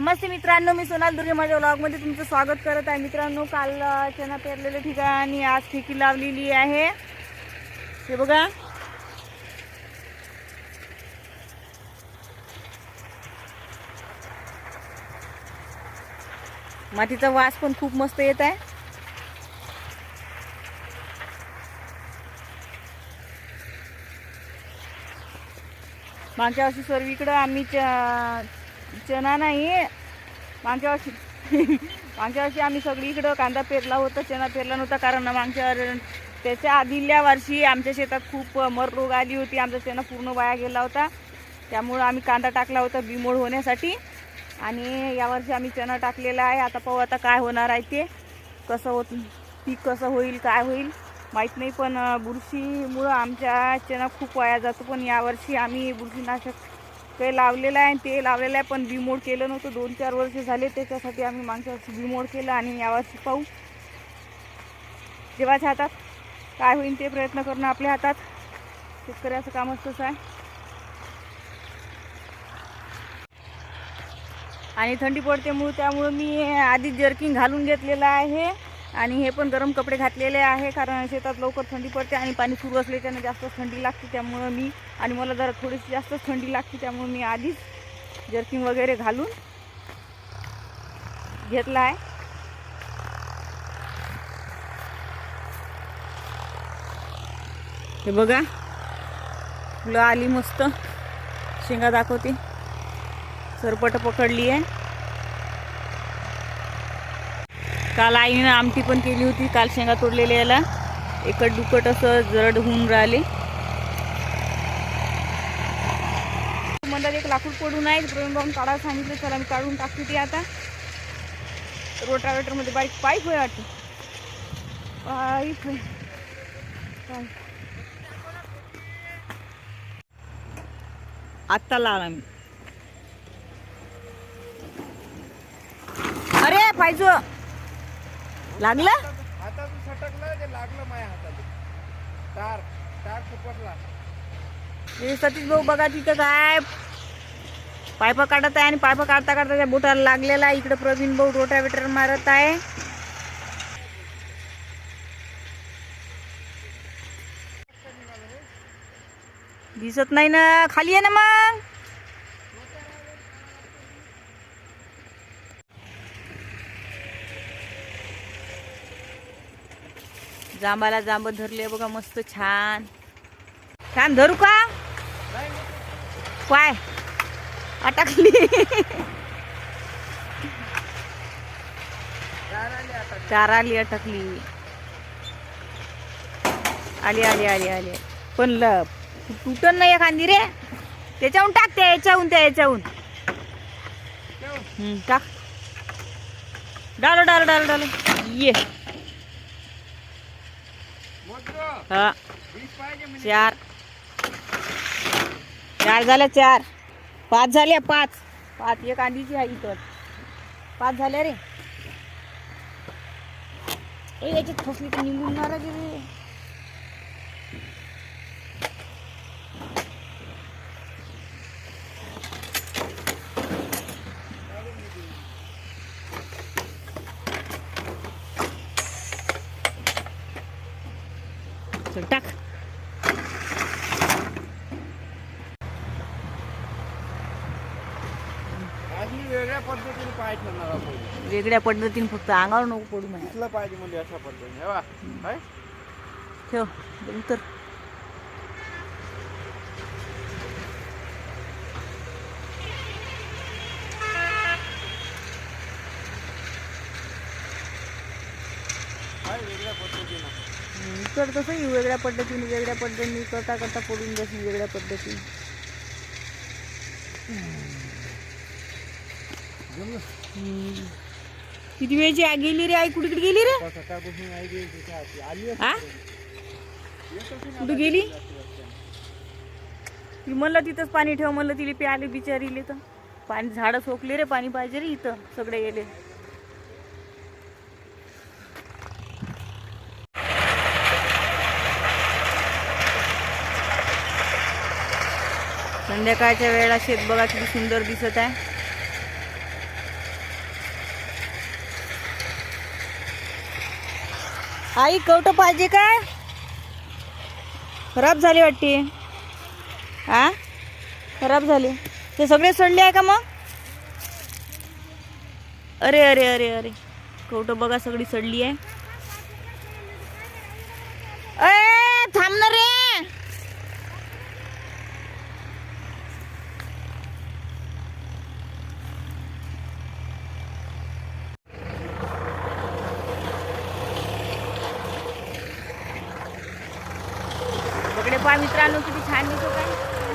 नमस्ते मित्रांनो मी सोनाल दुर्गे माझ्या ब्लॉगमध्ये तुमचं स्वागत करत आहे. मित्रांनो काल चना चणा पेरलेल्या ठिकाणी आज ठेकी लावलेली आहे. हे बघा. मातीचा वास पण खूप मस्त येत आहे. मागच्या वर्षी सर्वीकडं आम्ही च चना नाही मागच्या वर्षी मागच्या वर्षी आम्ही सगळीकडं कांदा पेरला होता चणा पेरला नव्हता कारण मागच्या त्याच्या आधील्या वर्षी आमच्या शेतात खूप मर रोग आली होती आमचा चणा पूर्ण वाया गेला होता. त्यामुळं आम्ही कांदा टाकला होता बिमोड होण्यासाठी. आणि यावर्षी आम्ही चणा टाकलेला आहे. आता पाहू आता काय होणार आहे ते. कसं होत पीक कसं होईल काय होईल माहीत नाही. पण बुरशीमुळं आमच्या चणा खूप वाया जातो. पण यावर्षी आम्ही बुरशीनाशक काही लावलेलं आहे आणि ते लावलेलं आहे पण बिमोड केलं नव्हतं. दोन चार वर्ष झाले त्याच्यासाठी आम्ही मागच्या वर्षी बिमोड केलं आणि यावर्षी पाहू. देवाच्या हातात काय होईल ते प्रयत्न करणं आपल्या हातात. शेतकऱ्याचं काम असतंच आहे. आणि थंडी पडतेमुळे त्यामुळं मी आधी जर्किंग घालून घेतलेलं आहे. आणि हे पण गरम कपडे घातलेले आहे कारण शेतात लवकर थंडी पडते आणि पाणी सुरू असल्याच्यानं जास्त थंडी लागते त्यामुळं मी आणि मला जरा थोडीशी जास्त थंडी लागते त्यामुळे मी आधीच जर्किंग वगैरे घालून घेतला आहे. हे बघा फुलं आली मस्त. शेंगा दाखवते. सरपट पकडली आहे. काल आईनं आमटी पण केली होती काल शेंगा तोडलेल्या याला. एकट दुकट असं जरड होऊन राहिले. म्हणतात एक लाकूड पडून आहे. प्रवीण बाबून काढायला सांगितलं चला मी काढून टाकते ती आता. रोटावेटरमध्ये बारीक पाईप होय वाटतं. पाईप होय आत्ता लावला मी. अरे पाहिजे. लागलं? हातातून सटकलं ते लागलं माझ्या हातात तार तार फुपटला हे सतीश भाऊ बघा तिथं काय पायपा काढत आहे आणि पायपा काढता काढता त्या बोटाला लागलेला आहे. इकडे प्रवीण भाऊ रोटावेटर मारत आहे. दिसत नाही ना? खाली आहे ना मग. जांबाला जांब धरले बघा मस्त छान. छान धरू का? पाय. अटकली. चार आली अटकली. आली आली आली आली. पण ल तुटन नाही एखादी रे. त्याच्याहून टाक त्या याच्याहून त्या याच्याहून. हम्म, टाक. डालो डालो डालो डालो. ये मोजलो हा वीस पाहिजे म्हणजे चार. चार झाल्या चार. पाच झाल्या पाच. पाच. एक आंधीची आहे इथं. पाच झाल्या रे. याची याच्यात तर निघून ना रे चल टाक आज मी वेगळ्या पद्धतीने पाय ठेवणार आपण वेगळ्या पद्धतीने फक्त अंगावर नको पडू दिसलं पाहिजे म्हणजे अशा पद्धतीने हे बा. काय ठेव उतर. काय वेगळ्या पद्धतीनं. इकड तसं वेगळ्या पद्धतीने वेगळ्या पद्धतीने करता करता पडून जाशील वेगळ्या पद्धतीने. किती वेळची आई गेली रे आई? कुठे कुठे गेली रे? कुठं गेली हा कुठे गेली? ती म्हणलं तिथंच पाणी ठेव म्हणलं तिला प्याले बिचारीले तर. पाणी झाडं सोकले रे पाणी पाहिजे रे इथं सगळे गेले. संध्याकाळच्या वेळेला शेत बघा किती सुंदर दिसत आहे. आई कवट पाहिजे काय? खराब झाली वाटते. आ? खराब झाले. ते सगळे सडले आहे का मग? अरे अरे अरे अरे. कवट बघा सगळी सडली आहे अय थांब ना रे बघडे पहा मित्रांनो किती छान दिसत आहे.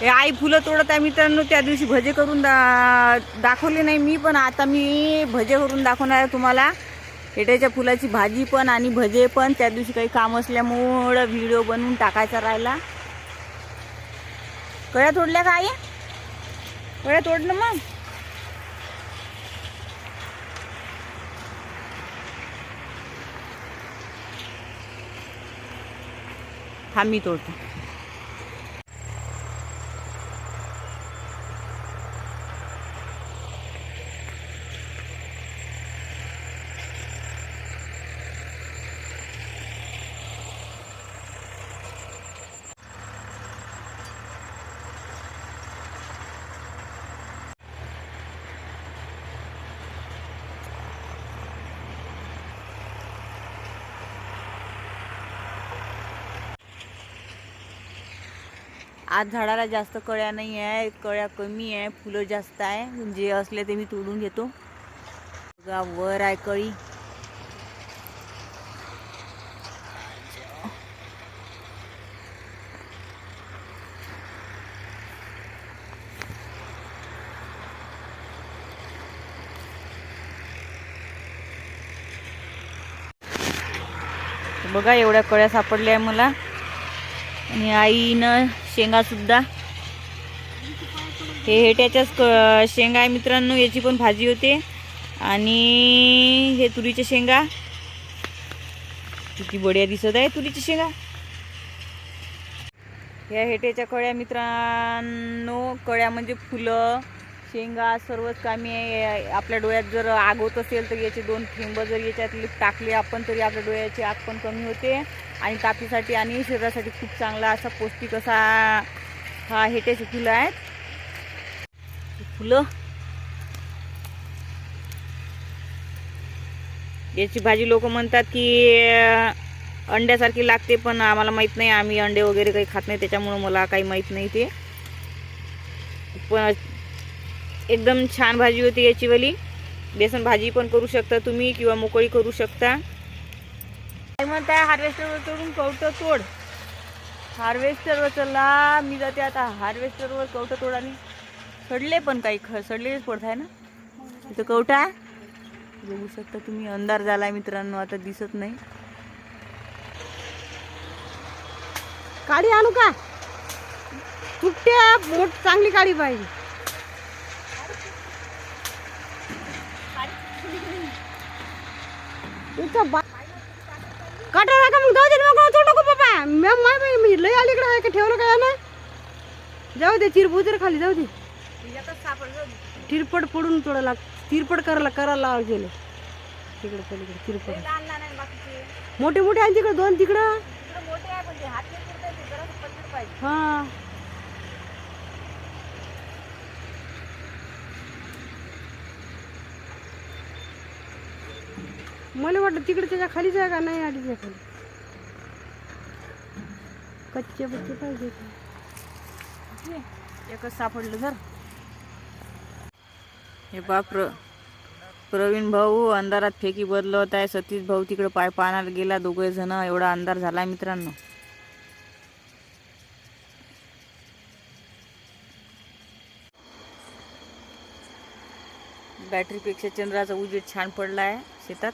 हे आई फुलं तोडत आहे मित्रांनो त्या दिवशी भजे करून दा दाखवले नाही मी पण आता मी भजे करून दाखवणार आहे तुम्हाला. हेट्याच्या फुलाची भाजी पण आणि भजे पण त्या दिवशी काही काम असल्यामुळं व्हिडिओ बनवून टाकायचा राहिला. कळ्या तोडल्या का आई? कळ्या तोडलं मग. हा मी तोडतो. आज झाडाला जास्त कळ्या नाही आहे कळ्या कमी आहे फुलं जास्त आहे. जे असले ते मी तोडून घेतो. बघा वर आहे कळी. बघा एवढ्या कळ्या सापडल्या आहे मला. आणि आईनं शेंगासुद्धा. हे हेट्याच्याच क शेंगा आहे मित्रांनो याची पण भाजी होते. आणि हे तुरीच्या शेंगा. किती बढिया दिसत आहे तुरीच्या शेंगा. ह्या हेट्याच्या कळ्या मित्रांनो कळ्या म्हणजे फुलं शेंगा सर्वच कामी आपल्या डोळ्यात जर आग होत असेल तर याचे दोन थेंब जर याच्यात टाकले आपण तरी आपल्या डोळ्याची आग पण कमी होते. आणि तापीसाठी आणि शरीरासाठी खूप चांगला असा पौष्टिक असा हा हेट्याची फुलं आहेत. फुलं. याची भाजी लोक म्हणतात की अंड्यासारखी लागते पण आम्हाला माहीत नाही. आम्ही अंडे वगैरे काही खात नाही त्याच्यामुळं मला काही माहीत नाही ते. पण एकदम छान भाजी होती याची वाली. बेसन भाजी पण करू शकता तुम्ही किंवा मोकळी करू शकता. म्हणताय हार्वेस्टरवर चढून कवटं तोड. हार्वेस्टरवर चला मी जाते आता. हार्वेस्टरवर कवटं तोड आणि सडले पण काही ख सडलेच पडत आहे ना? तिथं कवटा बघू शकता तुम्ही अंधार झालाय मित्रांनो आता दिसत नाही. काडी आणू का? तुट्या मोठ चांगली काळी पाहिजे. इथं बा- काटा का मग जाऊ दे मग तोडू नको बाबा. मी माय बाई मी लय अलीकडे आहे का ठेवलं काय ना जाऊ दे चिरबुजर खाली जाऊ दे. तिरपट पडून तोडा लाग तिरपट करायला करायला लाव गेलं. तिकडे पलीकडे तिरपट मोठे मोठे आहे तिकडे? दोन तिकडं? हा. मला वाटतं तिकडे त्याच्या खालीच आहे का? नाही आली खाली. कच्चे बच्चे पाहिजे. एकच सापडलं जर. हे बा प्र प्रवीण भाऊ अंधारात फेकी बदलवत आहे. सतीश भाऊ तिकडे पाय पाण्याला गेला. दोघे जण एवढा अंधार झाला मित्रांनो. बॅटरीपेक्षा चंद्राचा उजेड छान पडला आहे शेतात.